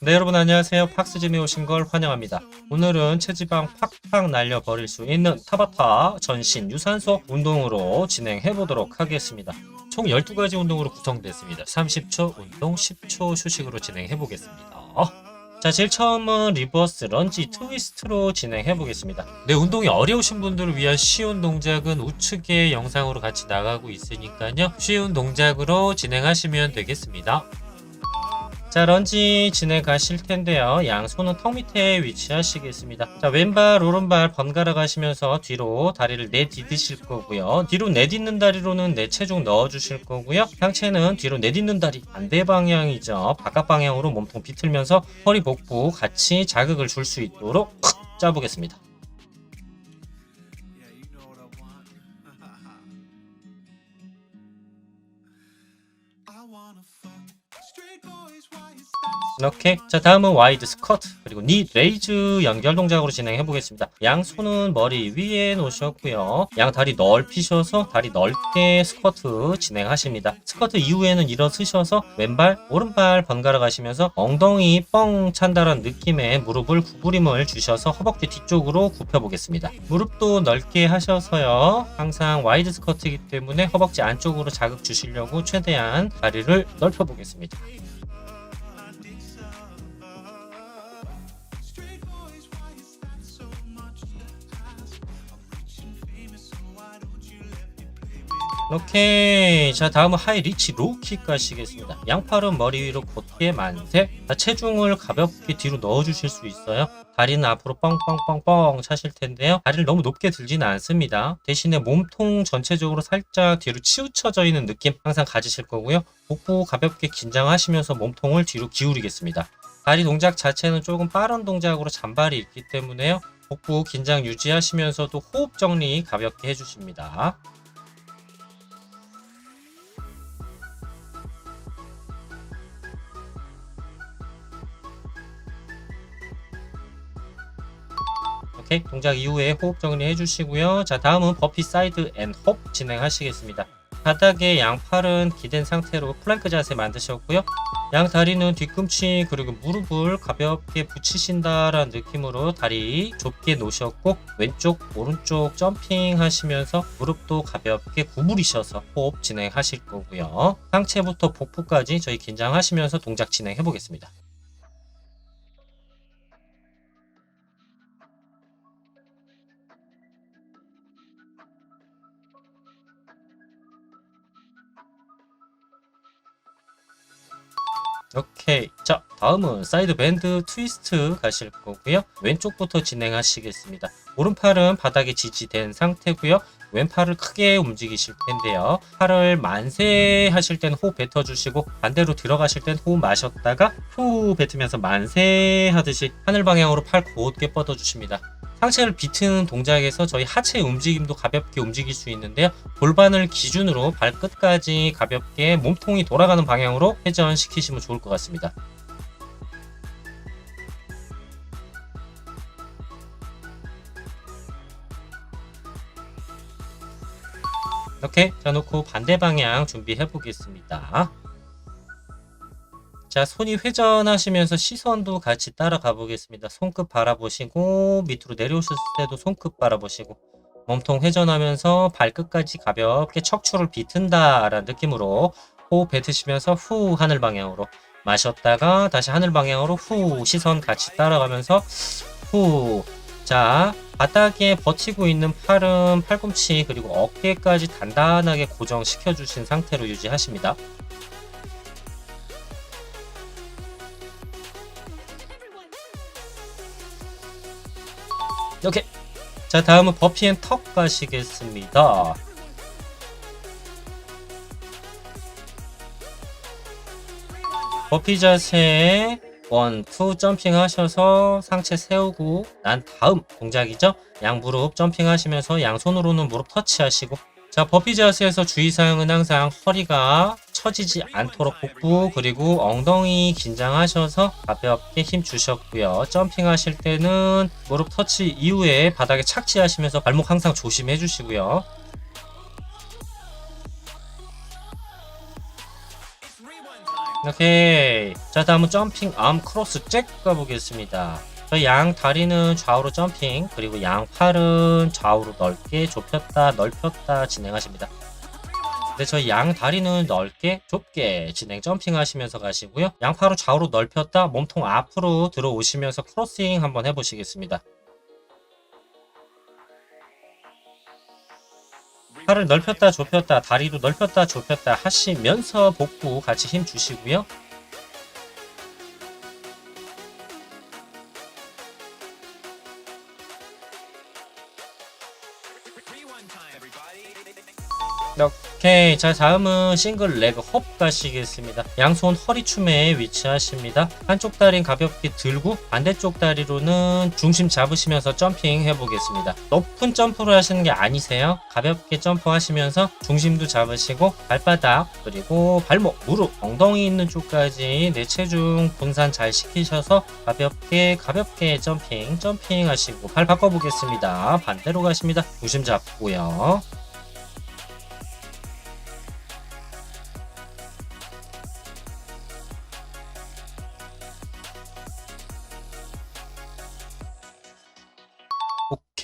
네 여러분 안녕하세요. 팍스짐에 오신 걸 환영합니다. 오늘은 체지방 팍팍 날려버릴 수 있는 타바타 전신 유산소 운동으로 진행해 보도록 하겠습니다. 총 12가지 운동으로 구성됐습니다. 30초 운동 10초 휴식으로 진행해 보겠습니다. 자 제일 처음은 리버스 런지 트위스트로 진행해 보겠습니다. 네 운동이 어려우신 분들을 위한 쉬운 동작은 우측에 영상으로 같이 나가고 있으니까요. 쉬운 동작으로 진행하시면 되겠습니다 자, 런지 진행하실 텐데요. 양손은 턱 밑에 위치하시겠습니다. 자, 왼발, 오른발 번갈아 가시면서 뒤로 다리를 내딛으실 거고요. 뒤로 내딛는 다리로는 내 체중 넣어주실 거고요. 상체는 뒤로 내딛는 다리 반대 방향이죠. 바깥 방향으로 몸통 비틀면서 허리, 복부 같이 자극을 줄 수 있도록 짜보겠습니다. 이렇게 자 다음은 와이드 스쿼트 그리고 니 레이즈 연결 동작으로 진행해 보겠습니다. 양손은 머리 위에 놓으셨고요. 양 다리 넓히셔서 다리 넓게 스쿼트 진행하십니다. 스쿼트 이후에는 일어서셔서 왼발 오른발 번갈아 가시면서 엉덩이 뻥 찬다란 느낌의 무릎을 구부림을 주셔서 허벅지 뒤쪽으로 굽혀 보겠습니다. 무릎도 넓게 하셔서요. 항상 와이드 스쿼트이기 때문에 허벅지 안쪽으로 자극 주시려고 최대한 다리를 넓혀 보겠습니다 오케이. 자 다음은 하이 리치 로우킥 가시겠습니다. 양팔은 머리 위로 곧게 만세. 자, 체중을 가볍게 뒤로 넣어주실 수 있어요. 다리는 앞으로 뻥뻥뻥뻥 차실 텐데요. 다리를 너무 높게 들지는 않습니다. 대신에 몸통 전체적으로 살짝 뒤로 치우쳐져 있는 느낌 항상 가지실 거고요. 복부 가볍게 긴장하시면서 몸통을 뒤로 기울이겠습니다. 다리 동작 자체는 조금 빠른 동작으로 잔발이 있기 때문에요. 복부 긴장 유지하시면서도 호흡 정리 가볍게 해주십니다 오케이? 동작 이후에 호흡 정리 해 주시고요. 자 다음은 버피 사이드 앤 홉 진행하시겠습니다. 바닥에 양팔은 기댄 상태로 플랭크 자세 만드셨고요. 양 다리는 뒤꿈치 그리고 무릎을 가볍게 붙이신다라는 느낌으로 다리 좁게 놓으셨고 왼쪽 오른쪽 점핑 하시면서 무릎도 가볍게 구부리셔서 호흡 진행하실 거고요. 상체부터 복부까지 저희 긴장하시면서 동작 진행해 보겠습니다 오케이. 자, 다음은 사이드 밴드 트위스트 가실 거고요. 왼쪽부터 진행하시겠습니다. 오른팔은 바닥에 지지된 상태고요. 왼팔을 크게 움직이실 텐데요. 팔을 만세 하실 땐 호흡 뱉어주시고 반대로 들어가실 땐 호흡 마셨다가 후 뱉으면서 만세 하듯이 하늘 방향으로 팔 곧게 뻗어주십니다. 상체를 비트는 동작에서 저희 하체 움직임도 가볍게 움직일 수 있는데요. 골반을 기준으로 발끝까지 가볍게 몸통이 돌아가는 방향으로 회전시키시면 좋을 것 같습니다. 이렇게 자 놓고 반대 방향 준비해 보겠습니다. 자, 손이 회전하시면서 시선도 같이 따라가 보겠습니다. 손끝 바라보시고 밑으로 내려오실 때도 손끝 바라보시고 몸통 회전하면서 발끝까지 가볍게 척추를 비튼다라는 느낌으로 호흡 뱉으시면서 후 하늘 방향으로 마셨다가 다시 하늘 방향으로 후 시선 같이 따라가면서 후 자, 바닥에 버티고 있는 팔은 팔꿈치 그리고 어깨까지 단단하게 고정시켜 주신 상태로 유지하십니다. 이렇게 자 다음은 버피앤 턱 가시겠습니다. 버피 자세에 원, 투 점핑 하셔서 상체 세우고 난 다음 동작이죠? 양 무릎 점핑 하시면서 양손으로는 무릎 터치하시고 자 버피 자세에서 주의사항은 항상 허리가 처지지 않도록 복부 그리고 엉덩이 긴장하셔서 가볍게 힘 주셨고요. 점핑 하실 때는 무릎 터치 이후에 바닥에 착지하시면서 발목 항상 조심해 주시고요. 오케이. 자, 다음은 점핑 암 크로스 잭 가보겠습니다. 저희 양 다리는 좌우로 점핑, 그리고 양 팔은 좌우로 넓게 좁혔다, 넓혔다 진행하십니다. 근데 저희 양 다리는 넓게, 좁게 진행 점핑 하시면서 가시고요. 양 팔을 좌우로 넓혔다, 몸통 앞으로 들어오시면서 크로싱 한번 해보시겠습니다. 팔을 넓혔다 좁혔다 다리도 넓혔다 좁혔다 하시면서 복부 같이 힘 주시고요. time, everybody. 오케이 자 다음은 싱글 레그 헙 가시겠습니다. 양손 허리춤에 위치하십니다. 한쪽 다리는 가볍게 들고 반대쪽 다리로는 중심 잡으시면서 점핑 해보겠습니다. 높은 점프를 하시는 게 아니세요. 가볍게 점프하시면서 중심도 잡으시고 발바닥 그리고 발목 무릎 엉덩이 있는 쪽까지 내 체중 분산 잘 시키셔서 가볍게 가볍게 점핑 점핑 하시고 발 바꿔보겠습니다. 반대로 가십니다. 중심 잡고요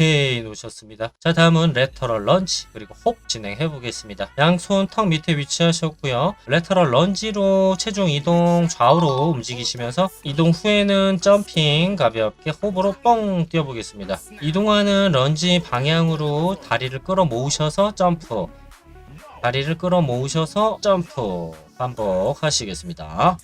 오케이 놓으셨습니다. 자 다음은 레터럴 런지 그리고 홉 진행해 보겠습니다. 양손 턱 밑에 위치하셨고요. 레터럴 런지로 체중 이동 좌우로 움직이시면서 이동 후에는 점핑 가볍게 홉으로 뻥 뛰어 보겠습니다. 이동하는 런지 방향으로 다리를 끌어 모으셔서 점프 다리를 끌어 모으셔서 점프 반복하시겠습니다.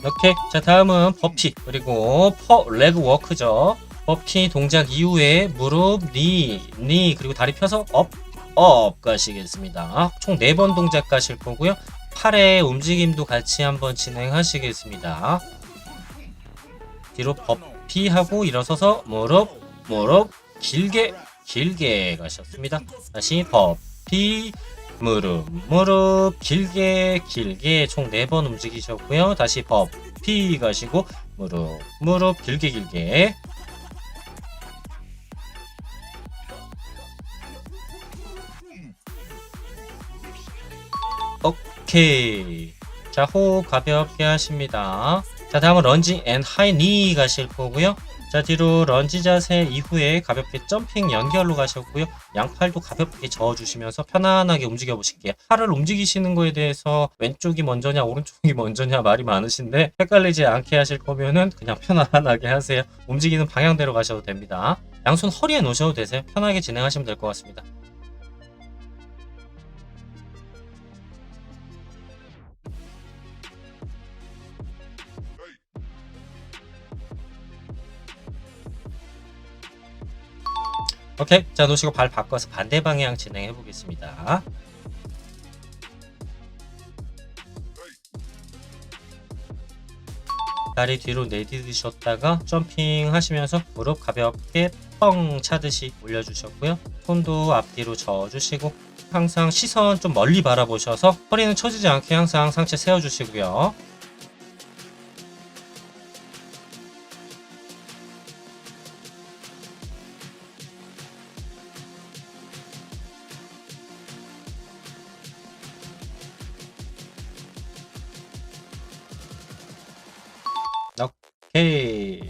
이렇게 자 다음은 버피 그리고 퍼 레그 워크죠. 버피 동작 이후에 무릎 니, 니 그리고 다리 펴서 업, 업 가시겠습니다. 총 4번 동작 가실 거고요. 팔의 움직임도 같이 한번 진행하시겠습니다. 뒤로 버피하고 일어서서 무릎 무릎 길게 길게 가셨습니다. 다시 버피 무릎 무릎 길게 길게 총 4번 움직이셨고요. 다시 법피 가시고 무릎 무릎 길게 길게. 오케이. 자 호흡 가볍게 하십니다. 자 다음은 런지 앤 하이 니 가실 거고요 자 뒤로 런지 자세 이후에 가볍게 점핑 연결로 가셨고요. 양팔도 가볍게 저어주시면서 편안하게 움직여 보실게요. 팔을 움직이시는 거에 대해서 왼쪽이 먼저냐 오른쪽이 먼저냐 말이 많으신데 헷갈리지 않게 하실 거면은 그냥 편안하게 하세요. 움직이는 방향대로 가셔도 됩니다. 양손 허리에 놓으셔도 되세요. 편하게 진행하시면 될 것 같습니다 오케이. 자 놓으시고 발 바꿔서 반대 방향 진행해 보겠습니다. 다리 뒤로 내디디셨다가 점핑 하시면서 무릎 가볍게 뻥 차듯이 올려주셨고요. 손도 앞뒤로 저어주시고 항상 시선 좀 멀리 바라보셔서 허리는 처지지 않게 항상 상체 세워주시고요 오케이.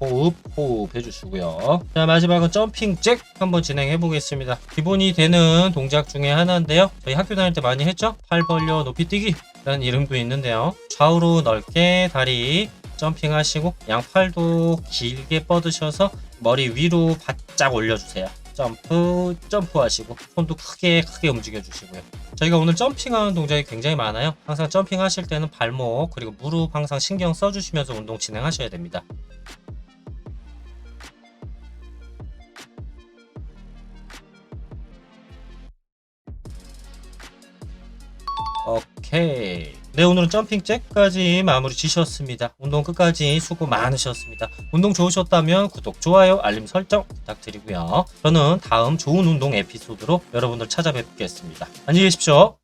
호흡 호흡 해주시고요. 자 마지막은 점핑 잭 한번 진행해 보겠습니다. 기본이 되는 동작 중에 하나인데요. 저희 학교 다닐 때 많이 했죠? 팔 벌려 높이 뛰기. 라는 이름도 있는데요. 좌우로 넓게 다리 점핑 하시고 양팔도 길게 뻗으셔서 머리 위로 바짝 올려주세요. 점프 점프 하시고 손도 크게 크게 움직여 주시고요 저희가 오늘 점핑하는 동작이 굉장히 많아요. 항상 점핑 하실 때는 발목 그리고 무릎 항상 신경 써주시면서 운동 진행하셔야 됩니다. 오케이 네 오늘은 점핑 잭까지 마무리 지셨습니다. 운동 끝까지 수고 많으셨습니다. 운동 좋으셨다면 구독 좋아요 알림 설정 부탁드리고요. 저는 다음 좋은 운동 에피소드로 여러분들 찾아뵙겠습니다. 안녕히 계십시오